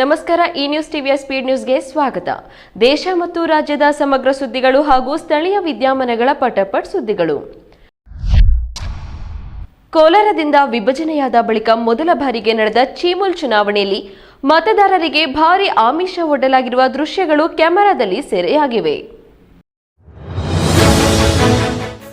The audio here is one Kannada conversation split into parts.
ನಮಸ್ಕಾರ, ಈ ನ್ಯೂಸ್ ಟಿವಿಯ ಸ್ಪೀಡ್ ನ್ಯೂಸ್ಗೆ ಸ್ವಾಗತ. ದೇಶ ಮತ್ತು ರಾಜ್ಯದ ಸಮಗ್ರ ಸುದ್ದಿಗಳು ಹಾಗೂ ಸ್ಥಳೀಯ ವಿದ್ಯಮಾನಗಳ ಪಟಪಟ್ ಸುದ್ದಿಗಳು. ಕೋಲಾರದಿಂದ ವಿಭಜನೆಯಾದ ಬಳಿಕ ಮೊದಲ ಬಾರಿಗೆ ನಡೆದ ಚೀಮುಲ್ ಚುನಾವಣೆಯಲ್ಲಿ ಮತದಾರರಿಗೆ ಭಾರಿ ಆಮಿಷ ಒಡ್ಡಲಾಗಿರುವ ದೃಶ್ಯಗಳು ಕ್ಯಾಮೆರಾದಲ್ಲಿ ಸೆರೆಯಾಗಿವೆ.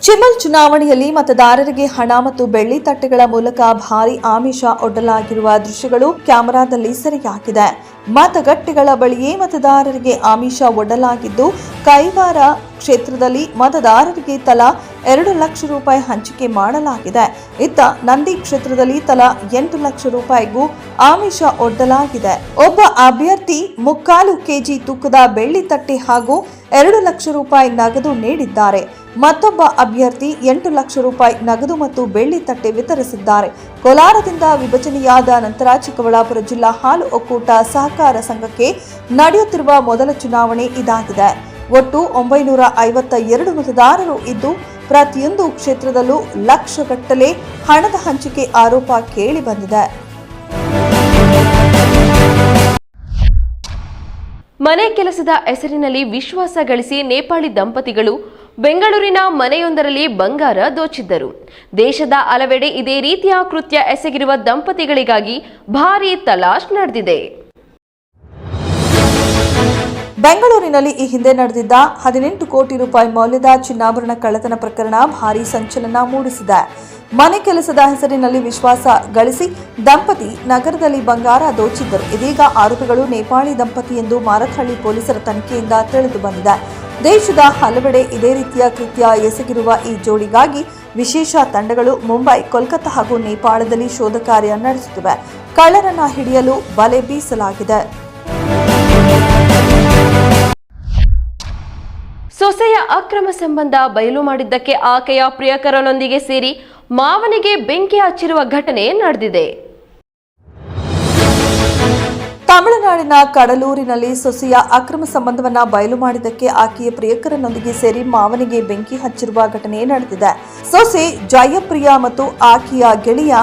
ಚಿಮಲ್ ಚುನಾವಣೆಯಲ್ಲಿ ಮತದಾರರಿಗೆ ಹಣ ಮತ್ತು ಬೆಳ್ಳಿ ತಟ್ಟೆಗಳ ಮೂಲಕ ಭಾರಿ ಆಮಿಷ ಒಡ್ಡಲಾಗಿರುವ ದೃಶ್ಯಗಳು ಕ್ಯಾಮೆರಾದಲ್ಲಿ ಸೆರೆಯಾಗಿದೆ. ಮತಗಟ್ಟೆಗಳ ಬಳಿಯೇ ಮತದಾರರಿಗೆ ಆಮಿಷ ಒಡ್ಡಲಾಗಿದ್ದು, ಕೈವಾರ ಕ್ಷೇತ್ರದಲ್ಲಿ ಮತದಾರರಿಗೆ ತಲಾ ಎರಡು ಲಕ್ಷ ರೂಪಾಯಿ ಹಂಚಿಕೆ ಮಾಡಲಾಗಿದೆ. ಇತ್ತ ನಂದಿ ಕ್ಷೇತ್ರದಲ್ಲಿ ತಲಾ ಎಂಟು ಲಕ್ಷ ರೂಪಾಯಿಗೂ ಆಮಿಷ ಒಡ್ಡಲಾಗಿದೆ. ಒಬ್ಬ ಅಭ್ಯರ್ಥಿ ಮುಕ್ಕಾಲು ಕೆಜಿ ತೂಕದ ಬೆಳ್ಳಿ ತಟ್ಟೆ ಹಾಗೂ ಎರಡು ಲಕ್ಷ ರೂಪಾಯಿ ನಗದು ನೀಡಿದ್ದಾರೆ. ಮತ್ತೊಬ್ಬ ಅಭ್ಯರ್ಥಿ ಎಂಟು ಲಕ್ಷ ರೂಪಾಯಿ ನಗದು ಮತ್ತು ಬೆಳ್ಳಿ ತಟ್ಟೆ ವಿತರಿಸಿದ್ದಾರೆ. ಕೋಲಾರದಿಂದ ವಿಭಜನೆಯಾದ ನಂತರ ಚಿಕ್ಕಬಳ್ಳಾಪುರ ಜಿಲ್ಲಾ ಹಾಲು ಒಕ್ಕೂಟ ಸಹಕಾರ ಸಂಘಕ್ಕೆ ನಡೆಯುತ್ತಿರುವ ಮೊದಲ ಚುನಾವಣೆ ಇದಾಗಿದೆ. ಒಟ್ಟು ಒಂಬೈನೂರ ಐವತ್ತ ಎರಡು ಮತದಾರರು ಇದ್ದು, ಪ್ರತಿಯೊಂದು ಕ್ಷೇತ್ರದಲ್ಲೂ ಲಕ್ಷಗಟ್ಟಲೆ ಹಣದ ಹಂಚಿಕೆ ಆರೋಪ ಕೇಳಿ ಬಂದಿದೆ. ಮನೆ ಕೆಲಸದ ಹೆಸರಿನಲ್ಲಿ ವಿಶ್ವಾಸ ಗಳಿಸಿ ನೇಪಾಳಿ ದಂಪತಿಗಳು ಬೆಂಗಳೂರಿನ ಮನೆಯೊಂದರಲ್ಲಿ ಬಂಗಾರ ದೋಚಿದ್ದರು. ದೇಶದ ಹಲವೆಡೆ ಇದೇ ರೀತಿಯ ಕೃತ್ಯ ಎಸಗಿರುವ ದಂಪತಿಗಳಿಗಾಗಿ ಭಾರೀ ತಲಾಶ್ ನಡೆದಿದೆ. ಬೆಂಗಳೂರಿನಲ್ಲಿ ಈ ಹಿಂದೆ ನಡೆದಿದ್ದ ಹದಿನೆಂಟು ಕೋಟಿ ರೂಪಾಯಿ ಮೌಲ್ಯದ ಚಿನ್ನಾಭರಣ ಕಳ್ಳತನ ಪ್ರಕರಣ ಭಾರೀ ಸಂಚಲನ ಮೂಡಿಸಿದೆ. ಮನೆ ಕೆಲಸದ ಹೆಸರಿನಲ್ಲಿ ವಿಶ್ವಾಸ ಗಳಿಸಿ ದಂಪತಿ ನಗರದಲ್ಲಿ ಬಂಗಾರ ದೋಚಿದ್ದರು. ಇದೀಗ ಆರೋಪಿಗಳು ನೇಪಾಳಿ ದಂಪತಿ ಎಂದು ಮಾರತ್ಹಳ್ಳಿ ಪೊಲೀಸರ ತನಿಖೆಯಿಂದ ತಿಳಿದು ಬಂದಿದೆ. ದೇಶದ ಹಲವೆಡೆ ಇದೇ ರೀತಿಯ ಕೃತ್ಯ ಎಸಗಿರುವ ಈ ಜೋಡಿಗಾಗಿ ವಿಶೇಷ ತಂಡಗಳು ಮುಂಬೈ, ಕೋಲ್ಕತ್ತಾ ಹಾಗೂ ನೇಪಾಳದಲ್ಲಿ ಶೋಧ ಕಾರ್ಯ ನಡೆಸುತ್ತಿವೆ. ಕಳ್ಳರನ್ನ ಹಿಡಿಯಲು ಬಲೆ ಬೀಸಲಾಗಿದೆ. ಸೊಸೆಯ ಅಕ್ರಮ ಸಂಬಂಧ ಬಯಲು ಮಾಡಿದ್ದಕ್ಕೆ ಆಕೆಯ ಪ್ರಿಯಕರನೊಂದಿಗೆ ಸೇರಿ ಮಾವನಿಗೆ ಬೆಂಕಿ ಹಚ್ಚಿರುವ ಘಟನೆ ನಡೆದಿದೆ. ತಮಿಳುನಾಡಿನ ಕಡಲೂರಿನಲ್ಲಿ ಸೊಸೆಯ ಅಕ್ರಮ ಸಂಬಂಧವನ್ನ ಬಯಲು ಮಾಡಿದ್ದಕ್ಕೆ ಆಕೆಯ ಪ್ರಿಯಕರನೊಂದಿಗೆ ಸೇರಿ ಮಾವನಿಗೆ ಬೆಂಕಿ ಹಚ್ಚಿರುವ ಘಟನೆ ನಡೆದಿದೆ. ಸೊಸೆ ಜಯಪ್ರಿಯ ಮತ್ತು ಆಕೆಯ ಗೆಳೆಯ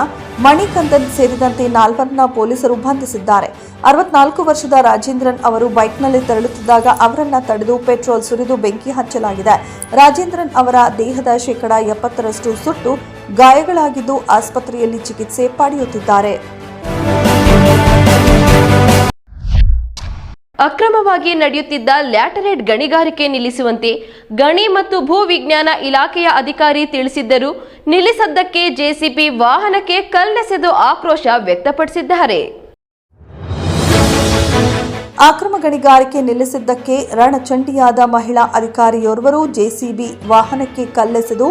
ಮಣಿಕಂದನ್ ಸೇರಿದಂತೆ ನಾಲ್ವರನ್ನ ಪೊಲೀಸರು ಬಂಧಿಸಿದ್ದಾರೆ. ಅರವತ್ನಾಲ್ಕು ವರ್ಷದ ರಾಜೇಂದ್ರನ್ ಅವರು ಬೈಕ್ನಲ್ಲಿ ತೆರಳುತ್ತಿದ್ದಾಗ ಅವರನ್ನ ತಡೆದು ಪೆಟ್ರೋಲ್ ಸುರಿದು ಬೆಂಕಿ ಹಚ್ಚಲಾಗಿದೆ. ರಾಜೇಂದ್ರನ್ ಅವರ ದೇಹದ ಶೇಕಡಾ ಎಪ್ಪತ್ತರಷ್ಟು ಸುಟ್ಟು ಗಾಯಗಳಾಗಿದ್ದು ಆಸ್ಪತ್ರೆಯಲ್ಲಿ ಚಿಕಿತ್ಸೆ ಪಡೆಯುತ್ತಿದ್ದಾರೆ. ಅಕ್ರಮವಾಗಿ ನಡೆಯುತ್ತಿದ್ದ ಲ್ಯಾಟರೇಟ್ ಗಣಿಗಾರಿಕೆ ನಿಲ್ಲಿಸುವಂತೆ ಗಣಿ ಮತ್ತು ಭೂ ವಿಜ್ಞಾನ ಇಲಾಖೆಯ ಅಧಿಕಾರಿ ತಿಳಿಸಿದ್ದರೂ. ನಿಲ್ಲಿಸದ್ದಕ್ಕೆ ಜೆಸಿಬಿ ವಾಹನಕ್ಕೆ ಕಲ್ಲೆಸೆದು ಆಕ್ರೋಶ ವ್ಯಕ್ತಪಡಿಸಿದ್ದಾರೆ. ಅಕ್ರಮ ಗಣಿಗಾರಿಕೆ ನಿಲ್ಲಿಸಿದ್ದಕ್ಕೆ ರಣಚಂಡಿಯಾದ ಮಹಿಳಾ ಅಧಿಕಾರಿಯೋರ್ವರು ಜೆಸಿಬಿ ವಾಹನಕ್ಕೆ ಕಲ್ಲೆಸೆದು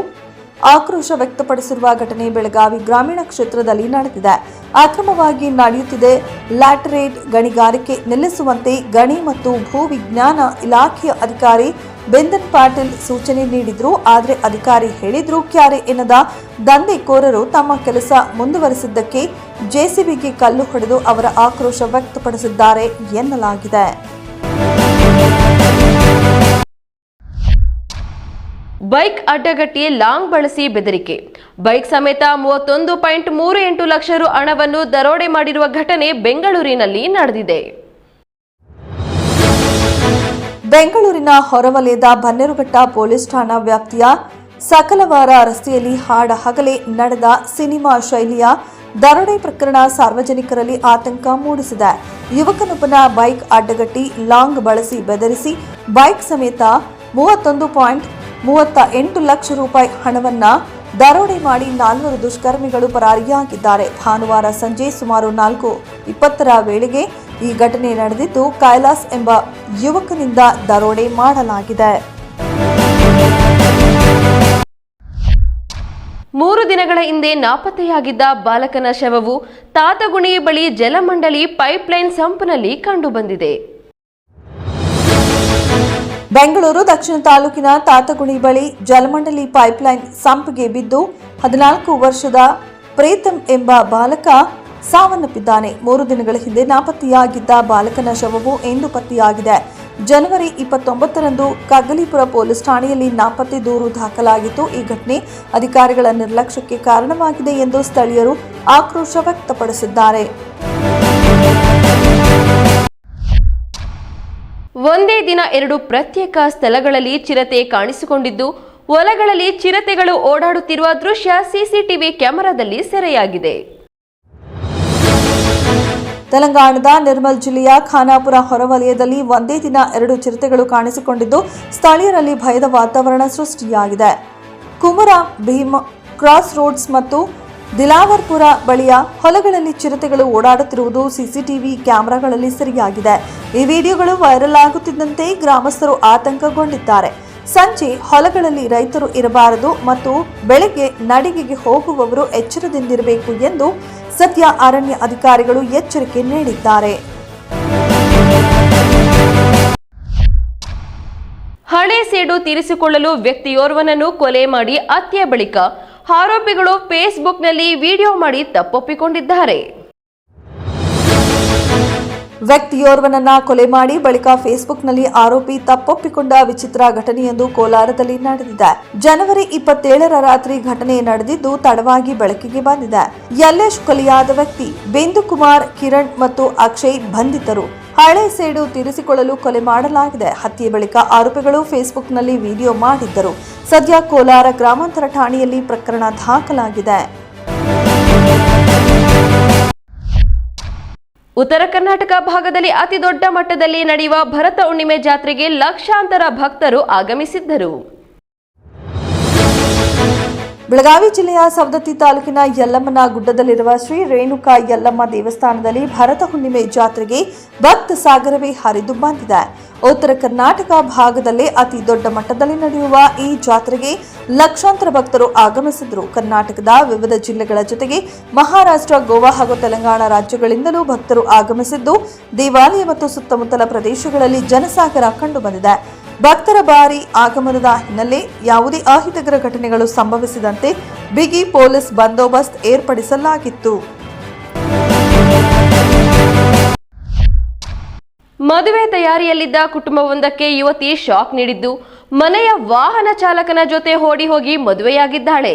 ಆಕ್ರೋಶ ವ್ಯಕ್ತಪಡಿಸಿರುವ ಘಟನೆ ಬೆಳಗಾವಿ ಗ್ರಾಮೀಣ ಕ್ಷೇತ್ರದಲ್ಲಿ ನಡೆದಿದೆ. ಅಕ್ರಮವಾಗಿ ನಡೆಯುತ್ತಿದೆ ಲ್ಯಾಟರೇಟ್ ಗಣಿಗಾರಿಕೆ ನಿಲ್ಲಿಸುವಂತೆ ಗಣಿ ಮತ್ತು ಭೂ ವಿಜ್ಞಾನ ಇಲಾಖೆಯ ಅಧಿಕಾರಿ ಬೆಂದನ್ ಪಾಟೀಲ್ ಸೂಚನೆ ನೀಡಿದ್ರು. ಆದರೆ ಅಧಿಕಾರಿ ಹೇಳಿದ್ರು ಕ್ಯಾರೆ ಎನ್ನದ ದಂಧೆಕೋರರು ತಮ್ಮ ಕೆಲಸ ಮುಂದುವರೆಸಿದ್ದಕ್ಕೆ ಜೆಸಿಬಿಗೆ ಕಲ್ಲು ಹೊಡೆದು ಅವರ ಆಕ್ರೋಶ ವ್ಯಕ್ತಪಡಿಸಿದ್ದಾರೆ ಎನ್ನಲಾಗಿದೆ. ಬೈಕ್ ಅಡ್ಡಗಟ್ಟಿ ಲಾಂಗ್ ಬಳಸಿ ಬೆದರಿಕೆ. ಬೈಕ್ ಸಮೇತ ಮೂವತ್ತೊಂದು ಪಾಯಿಂಟ್ ಮೂರು ಎಂಟು ಲಕ್ಷ ರು ಹಣವನ್ನು ದರೋಡೆ ಮಾಡಿರುವ ಘಟನೆ ಬೆಂಗಳೂರಿನಲ್ಲಿ ನಡೆದಿದೆ. ಬೆಂಗಳೂರಿನ ಹೊರವಲಯದ ಬನ್ನೇರುಘಟ್ಟ ಪೊಲೀಸ್ ಠಾಣಾ ವ್ಯಾಪ್ತಿಯ ಸಕಲವಾರ ರಸ್ತೆಯಲ್ಲಿ ಹಾಡ ಹಗಲೇ ನಡೆದ ಸಿನಿಮಾ ಶೈಲಿಯ ದರೋಡೆ ಪ್ರಕರಣ ಸಾರ್ವಜನಿಕರಲ್ಲಿ ಆತಂಕ ಮೂಡಿಸಿದೆ. ಯುವಕನೊಬ್ಬನ ಬೈಕ್ ಅಡ್ಡಗಟ್ಟಿ ಲಾಂಗ್ ಬಳಸಿ ಬೆದರಿಸಿ ಬೈಕ್ ಸಮೇತ ಮೂವತ್ತೊಂದು ಪಾಯಿಂಟ್ ಮೂವತ್ತ ಎಂಟು ಲಕ್ಷ ರೂಪಾಯಿ ಹಣವನ್ನ ದರೋಡೆ ಮಾಡಿ ನಾಲ್ವರು ದುಷ್ಕರ್ಮಿಗಳು ಪರಾರಿಯಾಗಿದ್ದಾರೆ. ಭಾನುವಾರ ಸಂಜೆ ಸುಮಾರು ನಾಲ್ಕು ಇಪ್ಪತ್ತರ ವೇಳೆಗೆ ಈ ಘಟನೆ ನಡೆದಿದ್ದು, ಕೈಲಾಸ್ ಎಂಬ ಯುವಕನಿಂದ ದರೋಡೆ ಮಾಡಲಾಗಿದೆ. ಮೂರು ದಿನಗಳ ಹಿಂದೆ ನಾಪತ್ತೆಯಾಗಿದ್ದ ಬಾಲಕನ ಶವವು ತಾತಗುಣಿ ಬಳಿ ಜಲಮಂಡಳಿ ಪೈಪ್ಲೈನ್ ಸಂಪ್ನಲ್ಲಿ ಕಂಡುಬಂದಿದೆ. ಬೆಂಗಳೂರು ದಕ್ಷಿಣ ತಾಲೂಕಿನ ತಾತಗುಣಿ ಬಳಿ ಜಲಮಂಡಲಿ ಪೈಪ್ಲೈನ್ ಸಂಪ್ಗೆ ಬಿದ್ದು ಹದಿನಾಲ್ಕು ವರ್ಷದ ಪ್ರೀತಂ ಎಂಬ ಬಾಲಕ ಸಾವನ್ನಪ್ಪಿದ್ದಾನೆ. ಮೂರು ದಿನಗಳ ಹಿಂದೆ ನಾಪತ್ತೆಯಾಗಿದ್ದ ಬಾಲಕನ ಶವವು ಇಂದು ಪತ್ತೆಯಾಗಿದೆ. ಜನವರಿ ಇಪ್ಪತ್ತೊಂಬತ್ತರಂದು ಕಗ್ಗಲೀಪುರ ಪೊಲೀಸ್ ಠಾಣೆಯಲ್ಲಿ ನಾಪತ್ತೆ ದೂರು ದಾಖಲಾಗಿತ್ತು. ಈ ಘಟನೆ ಅಧಿಕಾರಿಗಳ ನಿರ್ಲಕ್ಷ್ಯಕ್ಕೆ ಕಾರಣವಾಗಿದೆ ಎಂದು ಸ್ಥಳೀಯರು ಆಕ್ರೋಶ ವ್ಯಕ್ತಪಡಿಸಿದ್ದಾರೆ. ಒಂದೇ ದಿನ ಎರಡು ಪ್ರತ್ಯೇಕ ಸ್ಥಳಗಳಲ್ಲಿ ಚಿರತೆ ಕಾಣಿಸಿಕೊಂಡಿದ್ದು, ಹೊಲಗಳಲ್ಲಿ ಚಿರತೆಗಳು ಓಡಾಡುತ್ತಿರುವ ದೃಶ್ಯ ಸಿಸಿಟಿವಿ ಕ್ಯಾಮೆರಾದಲ್ಲಿ ಸೆರೆಯಾಗಿದೆ. ತೆಲಂಗಾಣದ ನಿರ್ಮಲ್ ಜಿಲ್ಲೆಯ ಖಾನಾಪುರ ಹೊರವಲಯದಲ್ಲಿ ಒಂದೇ ದಿನ ಎರಡು ಚಿರತೆಗಳು ಕಾಣಿಸಿಕೊಂಡಿದ್ದು, ಸ್ಥಳೀಯರಲ್ಲಿ ಭಯದ ವಾತಾವರಣ ಸೃಷ್ಟಿಯಾಗಿದೆ. ಕುಮರ, ಭೀಮ್ ಕ್ರಾಸ್ ರೋಡ್ಸ್ ಮತ್ತು ದಿಲಾವರ್ಪುರ ಬಳಿಯ ಹೊಲಗಳಲ್ಲಿ ಚಿರತೆಗಳು ಓಡಾಡುತ್ತಿರುವುದು ಸಿಸಿಟಿವಿ ಕ್ಯಾಮೆರಾಗಳಲ್ಲಿ ಸರಿಯಾಗಿದೆ. ಈ ವಿಡಿಯೋಗಳು ವೈರಲ್ ಆಗುತ್ತಿದ್ದಂತೆ ಗ್ರಾಮಸ್ಥರು ಆತಂಕಗೊಂಡಿದ್ದಾರೆ. ಸಂಜೆ ಹೊಲಗಳಲ್ಲಿ ರೈತರು ಇರಬಾರದು ಮತ್ತು ಬೆಳಗ್ಗೆ ನಡಿಗೆಗೆ ಹೋಗುವವರು ಎಚ್ಚರದಿಂದಿರಬೇಕು ಎಂದು ಸದ್ಯ ಅರಣ್ಯ ಅಧಿಕಾರಿಗಳು ಎಚ್ಚರಿಕೆ ನೀಡಿದ್ದಾರೆ. ಹಳೆ ಸೇಡು ತೀರಿಸಿಕೊಳ್ಳಲು ವ್ಯಕ್ತಿಯೋರ್ವನನ್ನು ಕೊಲೆ ಮಾಡಿ ಹತ್ಯೆ ಬಳಿಕ ಆರೋಪಿಗಳು ಫೇಸ್ಬುಕ್ನಲ್ಲಿ ವಿಡಿಯೋ ಮಾಡಿ ತಪ್ಪೊಪ್ಪಿಕೊಂಡಿದ್ದಾರೆ. ವ್ಯಕ್ತಿಯೋರ್ವನನ್ನ ಕೊಲೆ ಮಾಡಿ ಬಳಿಕ ಫೇಸ್ಬುಕ್ನಲ್ಲಿ ಆರೋಪಿ ತಪ್ಪೊಪ್ಪಿಕೊಂಡ ವಿಚಿತ್ರ ಘಟನೆಯೊಂದು ಕೋಲಾರದಲ್ಲಿ ನಡೆದಿದೆ. ಜನವರಿ ಇಪ್ಪತ್ತೇಳರ ರಾತ್ರಿ ಘಟನೆ ನಡೆದಿದ್ದು ತಡವಾಗಿ ಬೆಳಕಿಗೆ ಬಂದಿದೆ. ಯಲ್ಲೇಶ್ ಕೊಲೆಯಾದ ವ್ಯಕ್ತಿ ಬಿಂದು ಕಿರಣ್ ಮತ್ತು ಅಕ್ಷಯ್ ಬಂಧಿತರು. ಹಳೆ ಸೇಡು ತೀರಿಸಿಕೊಳ್ಳಲು ಕೊಲೆ ಮಾಡಲಾಗಿದೆ. ಹತ್ಯೆ ಬಳಿಕ ಆರೋಪಿಗಳು ಫೇಸ್ಬುಕ್ನಲ್ಲಿ ವಿಡಿಯೋ ಮಾಡಿದ್ದರು. ಸದ್ಯ ಕೋಲಾರ ಗ್ರಾಮಾಂತರ ಠಾಣೆಯಲ್ಲಿ ಪ್ರಕರಣ ದಾಖಲಾಗಿದೆ. ಉತ್ತರ ಕರ್ನಾಟಕ ಭಾಗದಲ್ಲಿ ಅತಿ ದೊಡ್ಡ ಮಟ್ಟದಲ್ಲಿ ನಡೆಯುವ ಭರತ ಹುಣ್ಣಿಮೆ ಜಾತ್ರೆಗೆ ಲಕ್ಷಾಂತರ ಭಕ್ತರು ಆಗಮಿಸಿದ್ದರು. ಬೆಳಗಾವಿ ಜಿಲ್ಲೆಯ ಸವದತ್ತಿ ತಾಲೂಕಿನ ಯಲ್ಲಮ್ಮನ ಗುಡ್ಡದಲ್ಲಿರುವ ಶ್ರೀ ರೇಣುಕಾ ಯಲ್ಲಮ್ಮ ದೇವಸ್ಥಾನದಲ್ಲಿ ಭರತ ಹುಣ್ಣಿಮೆ ಜಾತ್ರೆಗೆ ಭಕ್ತ ಸಾಗರವೇ ಹರಿದು ಬಂದಿದೆ. ಉತ್ತರ ಕರ್ನಾಟಕ ಭಾಗದಲ್ಲೇ ಅತಿ ದೊಡ್ಡ ಮಟ್ಟದಲ್ಲಿ ನಡೆಯುವ ಈ ಜಾತ್ರೆಗೆ ಲಕ್ಷಾಂತರ ಭಕ್ತರು ಆಗಮಿಸಿದ್ರು ಕರ್ನಾಟಕದ ವಿವಿಧ ಜಿಲ್ಲೆಗಳ ಜೊತೆಗೆ ಮಹಾರಾಷ್ಟ್ರ, ಗೋವಾ ಹಾಗೂ ತೆಲಂಗಾಣ ರಾಜ್ಯಗಳಿಂದಲೂ ಭಕ್ತರು ಆಗಮಿಸಿದ್ದು ದೇವಾಲಯ ಮತ್ತು ಸುತ್ತಮುತ್ತಲ ಪ್ರದೇಶಗಳಲ್ಲಿ ಜನಸಾಗರ ಕಂಡುಬಂದಿದೆ ಭಕ್ತರ ಬಾರಿ ಆಗಮನದ ಹಿನ್ನೆಲೆ ಯಾವುದೇ ಅಹಿತಕರ ಘಟನೆಗಳು ಸಂಭವಿಸಿದಂತೆ ಬಿಗಿ ಪೊಲೀಸ್ ಬಂದೋಬಸ್ತ್ ಏರ್ಪಡಿಸಲಾಗಿತ್ತು. ಮದುವೆ ತಯಾರಿಯಲ್ಲಿದ್ದ ಕುಟುಂಬವೊಂದಕ್ಕೆ ಯುವತಿ ಶಾಕ್ ನೀಡಿದ್ದು, ಮನೆಯ ವಾಹನ ಚಾಲಕನ ಜೊತೆ ಓಡಿ ಹೋಗಿ ಮದುವೆಯಾಗಿದ್ದಾಳೆ.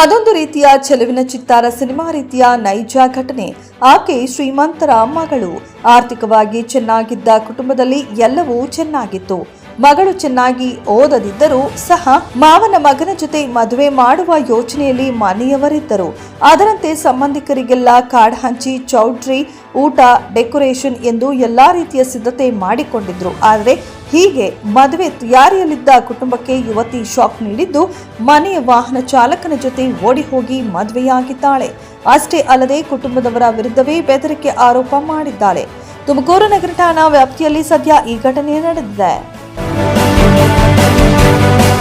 ಅದೊಂದು ರೀತಿಯ ಚೆಲುವಿನ ಚಿತ್ತಾರ ಸಿನಿಮಾ ರೀತಿಯ ನೈಜ ಘಟನೆ. ಆಕೆ ಶ್ರೀಮಂತರ ಮಗಳು. ಆರ್ಥಿಕವಾಗಿ ಚೆನ್ನಾಗಿದ್ದ ಕುಟುಂಬದಲ್ಲಿ ಎಲ್ಲವೂ ಚೆನ್ನಾಗಿತ್ತು. ಮಗಳು ಚೆನ್ನಾಗಿ ಓದದಿದ್ದರೂ ಸಹ ಮಾವನ ಮಗನ ಜೊತೆ ಮದುವೆ ಮಾಡುವ ಯೋಚನೆಯಲ್ಲಿ ಮನೆಯವರಿದ್ದರು. ಅದರಂತೆ ಸಂಬಂಧಿಕರಿಗೆಲ್ಲ ಕಾರ್ಡ್ ಹಂಚಿ, ಚೌಟ್ರಿ, ಊಟ, ಡೆಕೋರೇಷನ್ ಎಂದು ಎಲ್ಲಾ ರೀತಿಯ ಸಿದ್ಧತೆ ಮಾಡಿಕೊಂಡಿದ್ರು. ಆದರೆ ಹೀಗೆ ಮದುವೆ ತಯಾರಿಯಲ್ಲಿದ್ದ ಕುಟುಂಬಕ್ಕೆ ಯುವತಿ ಶಾಕ್ ನೀಡಿದ್ದು, ಮನೆಯ ವಾಹನ ಚಾಲಕನ ಜೊತೆ ಓಡಿ ಹೋಗಿ ಮದುವೆಯಾಗಿದ್ದಾಳೆ. ಅಷ್ಟೇ ಅಲ್ಲದೆ ಕುಟುಂಬದವರ ವಿರುದ್ಧವೇ ಬೆದರಿಕೆ ಆರೋಪ ಮಾಡಿದ್ದಾಳೆ. ತುಮಕೂರು ನಗರ ಠಾಣಾ ವ್ಯಾಪ್ತಿಯಲ್ಲಿ ಸದ್ಯ ಈ ಘಟನೆ ನಡೆದಿದೆ.